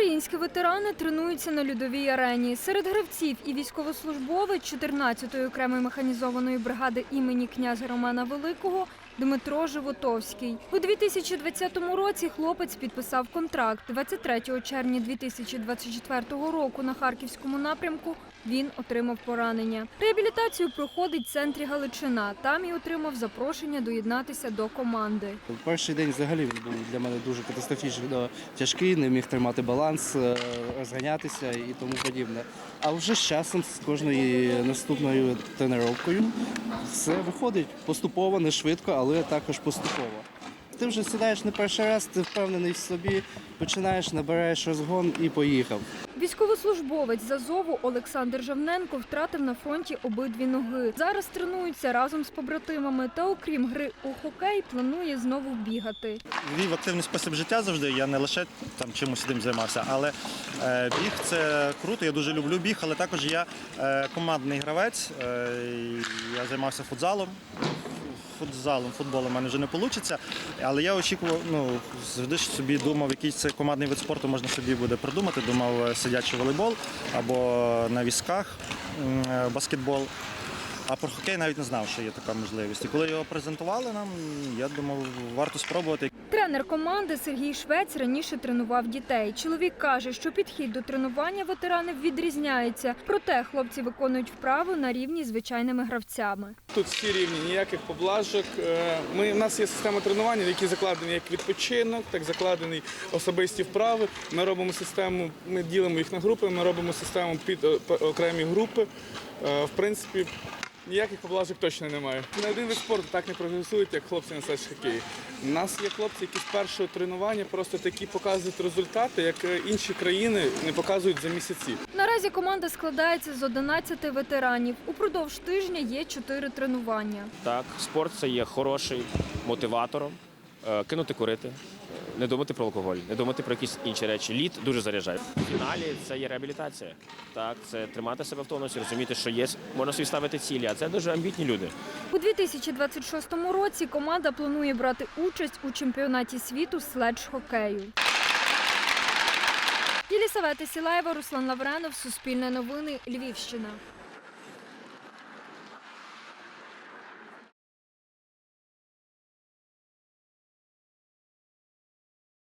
Українські ветерани тренуються на льодовій арені. Серед гравців і військовослужбовець 14-ї окремої механізованої бригади імені князя Романа Великого Дмитро Животовський. У 2020 році хлопець підписав контракт. 23 червня 2024 року на харківському напрямку він отримав поранення. Реабілітацію проходить в центрі Галичина. Там і отримав запрошення доєднатися до команди. Перший день взагалі був для мене дуже катастрофічно тяжкий, не міг тримати баланс, е, розганятися і тому подібне. А вже з часом, з кожною наступною тренуванням, все виходить поступово, не швидко, але також поступово. Ти вже сідаєш не перший раз, ти впевнений в собі, починаєш, набираєш розгон і поїхав. Військовослужбовець з Азову Олександр Жавненко втратив на фронті обидві ноги. Зараз тренується разом з побратимами та, окрім гри у хокей, планує знову бігати. вів активний спосіб життя завжди. Я не лише там чимось одним займався, але е, біг це круто. Я дуже люблю біг, але також я е, командний гравець. Е, я займався футзалом. Футзалом, футболом в мене вже не вийде, але я очікував, ну завжди ж собі думав, який це командний вид спорту можна собі буде придумати. Думав е, сидячий волейбол або на візках е, баскетбол. А про хокей навіть не знав, що є така можливість. І коли його презентували нам, я думав, варто спробувати. Тренер команди Сергій Швець раніше тренував дітей. Чоловік каже, що підхід до тренування ветеранів відрізняється. Проте хлопці виконують вправи на рівні з звичайними гравцями. Тут всі рівні, ніяких поблажок. Е, Ми, у нас є система тренування, в якій закладені як відпочинок, так закладені особисті вправи. Ми робимо систему, ми ділимо їх на групи, ми робимо систему під е, окремі групи. Е, В принципі, ніяких поблажок точно немає. Не один вид спорту так не прогресують, як хлопці на Саш хокеї. У нас є хлопці, які з першого тренування просто такі показують результати, як е, інші країни не показують за місяці. Наразі команда складається з 11 ветеранів. Упродовж тижня є 4 тренування. Так, спорт це є хороший мотиватором. Е, Кинути курити, не думати про алкоголь, не думати про якісь інші речі. Лід дуже заряджає. В фіналі це є реабілітація. Так, це тримати себе в тонусі, розуміти, що є, можна собі ставити цілі, а це дуже амбітні люди. У 2026 році команда планує брати участь у чемпіонаті світу з следж-хокею. Єлісавета Сілаєва, Руслан Лавренов, Суспільне новини, Львівщина.